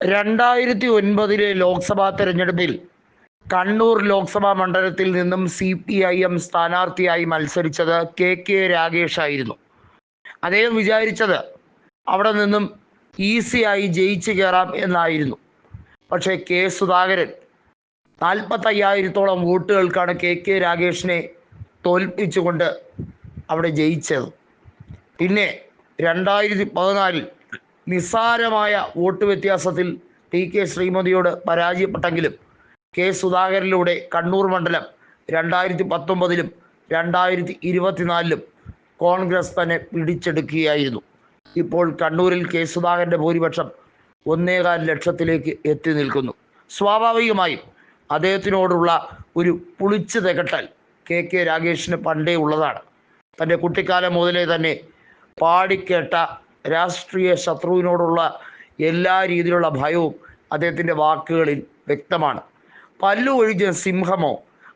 രണ്ടായിരത്തി ഒൻപതിലെ ലോക്സഭാ തെരഞ്ഞെടുപ്പിൽ കണ്ണൂർ ലോക്സഭാ മണ്ഡലത്തിൽ നിന്നും സി പി ഐ എം സ്ഥാനാർത്ഥിയായി മത്സരിച്ചത് കെ കെ രാഗേഷ് ആയിരുന്നു അദ്ദേഹം വിചാരിച്ചത് അവിടെ നിന്നും ഈസിയായി ജയിച്ചു കയറാം എന്നായിരുന്നു. പക്ഷേ കെ സുധാകരൻ നാൽപ്പത്തയ്യായിരത്തോളം വോട്ടുകൾക്കാണ് കെ കെ രാഗേഷിനെ തോൽപ്പിച്ചുകൊണ്ട് അവിടെ ജയിച്ചത്. പിന്നെ രണ്ടായിരത്തി പതിനാലിൽ നിസ്സാരമായ വോട്ട് വ്യത്യാസത്തിൽ ടി കെ ശ്രീമതിയോട് പരാജയപ്പെട്ടെങ്കിലും കെ സുധാകരനിലൂടെ കണ്ണൂർ മണ്ഡലം രണ്ടായിരത്തി പത്തൊമ്പതിലും രണ്ടായിരത്തി ഇരുപത്തിനാലിലും കോൺഗ്രസ് തന്നെ പിടിച്ചെടുക്കുകയായിരുന്നു. ഇപ്പോൾ കണ്ണൂരിൽ കെ സുധാകരന്റെ ഭൂരിപക്ഷം ഒന്നേകാൽ ലക്ഷത്തിലേക്ക് എത്തി നിൽക്കുന്നു. സ്വാഭാവികമായും അദ്ദേഹത്തിനോടുള്ള ഒരു പുളിച്ചു തികട്ടൽ കെ കെ രാഗേഷിന് പണ്ടേ ഉള്ളതാണ്. തന്റെ കുട്ടിക്കാലം മുതലേ തന്നെ പാടിക്കേട്ട രാഷ്ട്രീയ ശത്രുവിനോടുള്ള എല്ലാ രീതിയിലുള്ള ഭയവും അദ്ദേഹത്തിന്റെ വാക്കുകളിൽ വ്യക്തമാണ്. പല്ലു ഒഴിഞ്ഞ സിംഹമോ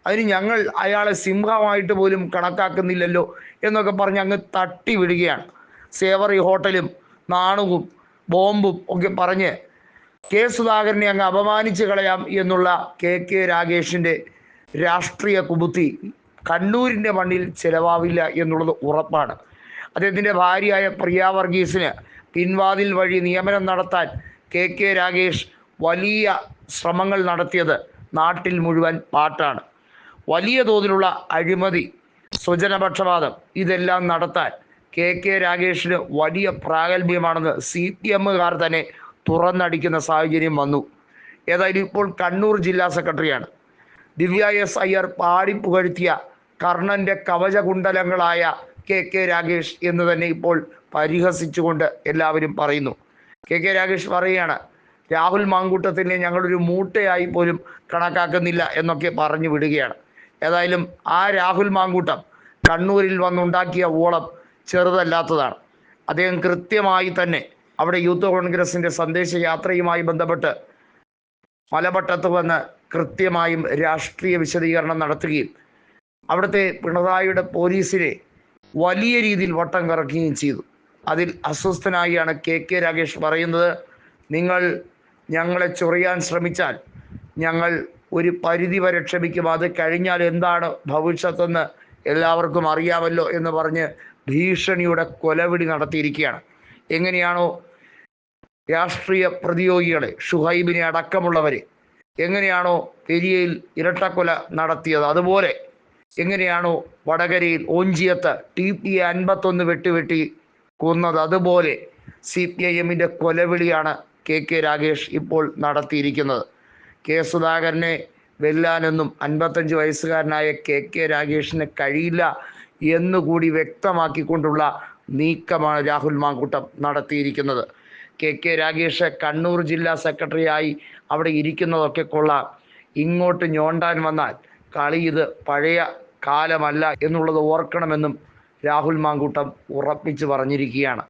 അതിന് ഞങ്ങൾ അയാളെ സിംഹമായിട്ട് പോലും കണക്കാക്കുന്നില്ലല്ലോ എന്നൊക്കെ പറഞ്ഞ് അങ്ങ് തട്ടി വിടുകയാണ്. സേവറി ഹോട്ടലും നാണുവും ബോംബും ഒക്കെ പറഞ്ഞ് കെ സുധാകരനെ അങ്ങ് അപമാനിച്ച് കളയാം എന്നുള്ള കെ കെ രാഗേഷിന്റെ രാഷ്ട്രീയ കുബുദ്ധി കണ്ണൂരിന്റെ മണ്ണിൽ ചിലവാവില്ല എന്നുള്ളത് ഉറപ്പാണ്. അദ്ദേഹത്തിന്റെ ഭാര്യയായ പ്രിയ വർഗീസിന് പിൻവാതിൽ വഴി നിയമനം നടത്താൻ കെ കെ രാഗേഷ് വലിയ ശ്രമങ്ങൾ നടത്തിയത് നാട്ടിൽ മുഴുവൻ പാട്ടാണ്. വലിയ തോതിലുള്ള അഴിമതി സ്വജനപക്ഷപാതം ഇതെല്ലാം നടത്താൻ കെ കെ രാഗേഷിന് വലിയ പ്രാഗൽഭ്യമാണെന്ന് സി പി എമ്മുകാർ തന്നെ തുറന്നടിക്കുന്ന സാഹചര്യം വന്നു. ഏതായാലും ഇപ്പോൾ കണ്ണൂർ ജില്ലാ സെക്രട്ടറിയാണ്. ദിവ്യ എസ് അയ്യർ പാടി പുകഴ്ത്തിയ കർണന്റെ കവചകുണ്ടലങ്ങളായ കെ കെ രാഗേഷ് എന്ന് തന്നെ ഇപ്പോൾ പരിഹസിച്ചുകൊണ്ട് എല്ലാവരും പറയുന്നു. കെ കെ രാഗേഷ് പറയുകയാണ് രാഹുൽ മാങ്കൂട്ടത്തിനെ ഞങ്ങളൊരു മൂട്ടയായി പോലും കണക്കാക്കുന്നില്ല എന്നൊക്കെ പറഞ്ഞു വിടുകയാണ്. ഏതായാലും ആ രാഹുൽ മാങ്കൂട്ടം കണ്ണൂരിൽ വന്നുണ്ടാക്കിയ ഓളം ചെറുതല്ലാത്തതാണ്. അദ്ദേഹം കൃത്യമായി തന്നെ അവിടെ യൂത്ത് കോൺഗ്രസിന്റെ സന്ദേശയാത്രയുമായി ബന്ധപ്പെട്ട് മലപട്ടത്ത് വന്ന് കൃത്യമായും രാഷ്ട്രീയ വിശദീകരണം നടത്തുകയും അവിടുത്തെ പിണറായിയുടെ പോലീസിനെ വലിയ രീതിയിൽ വട്ടം കറക്കുകയും ചെയ്തു. അതിൽ അസ്വസ്ഥനായാണ് കെ കെ രാഗേഷ് പറയുന്നത് നിങ്ങൾ ഞങ്ങളെ ചൊറിയാൻ ശ്രമിച്ചാൽ ഞങ്ങൾ ഒരു പരിധി വരെ ക്ഷമിക്കും. അത് കഴിഞ്ഞാൽ എന്താണ് ഭവിഷ്യത്തെന്ന് എല്ലാവർക്കും അറിയാമല്ലോ എന്ന് പറഞ്ഞ് ഭീഷണിയുടെ കൊലവിളി നടത്തിയിരിക്കുകയാണ്. എങ്ങനെയാണോ രാഷ്ട്രീയ പ്രതിയോഗികളെ ഷുഹൈബിനെ അടക്കമുള്ളവരെ എങ്ങനെയാണോ പെരിയയിൽ ഇരട്ടക്കൊല നടത്തിയത്. അതുപോലെ എങ്ങനെയാണോ വടകരയിൽ ഓഞ്ചിയത്ത് ടി പി അൻപത്തൊന്ന് വെട്ടിവെട്ടി കൊന്നത്. അതുപോലെ സി പി ഐ എമ്മിന്റെ കൊലവിളിയാണ് കെ കെ രാഗേഷ് ഇപ്പോൾ നടത്തിയിരിക്കുന്നത്. കെ സുധാകരനെ വെല്ലാനെന്നും അൻപത്തഞ്ച് വയസ്സുകാരനായ കെ കെ രാഗേഷിന് കഴിയില്ല എന്നുകൂടി വ്യക്തമാക്കിക്കൊണ്ടുള്ള നീക്കമാണ് രാഹുൽ മാങ്കൂട്ടം നടത്തിയിരിക്കുന്നത്. കെ കെ രാഗേഷ് കണ്ണൂർ ജില്ലാ സെക്രട്ടറിയായി അവിടെ ഇരിക്കുന്നതൊക്കെ കൊള്ളാം. ഇങ്ങോട്ട് ഞോണ്ടാൻ വന്നാൽ കളി ഇത് പഴയ കാലമല്ല എന്നുള്ളത് ഓർക്കണമെന്നും രാഹുൽ മാങ്കൂട്ടം ഉറപ്പിച്ചു പറഞ്ഞിരിക്കുകയാണ്.